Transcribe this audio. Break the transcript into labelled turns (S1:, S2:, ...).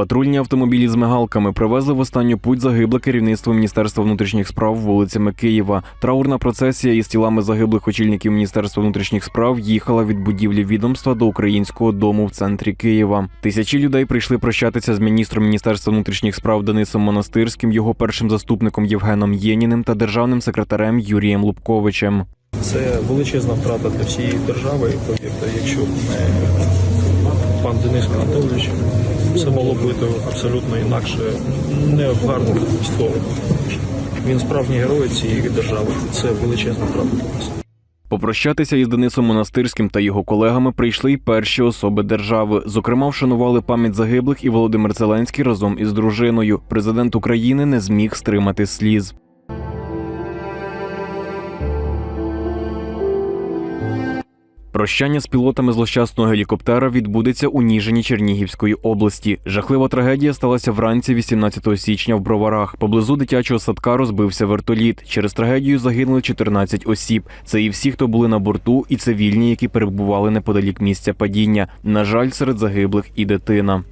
S1: Патрульні автомобілі з мигалками привезли в останню путь загибле керівництво Міністерства внутрішніх справ вулицями Києва. Траурна процесія із тілами загиблих очільників Міністерства внутрішніх справ їхала від будівлі відомства до українського дому в центрі Києва. Тисячі людей прийшли прощатися з міністром Міністерства внутрішніх справ Денисом Монастирським, його першим заступником Євгеном Єніним та державним секретарем Юрієм Лубковичем.
S2: Це величезна втрата для всієї держави. Повірте, якщо не пан Денис Анатолійович, все могло бути абсолютно інакше, не в гарну сторону. Він справжній герой цієї держави. Це величезна втрата для нас.
S1: Попрощатися із Денисом Монастирським та його колегами прийшли й перші особи держави. Зокрема, вшанували пам'ять загиблих і Володимир Зеленський разом із дружиною. Президент України не зміг стримати сліз. Прощання з пілотами злощасного гелікоптера відбудеться у Ніжині Чернігівської області. Жахлива трагедія сталася вранці 18 січня в Броварах. Поблизу дитячого садка розбився вертоліт. Через трагедію загинули 14 осіб. Це і всі, хто були на борту, і цивільні, які перебували неподалік місця падіння. На жаль, серед загиблих і дитина.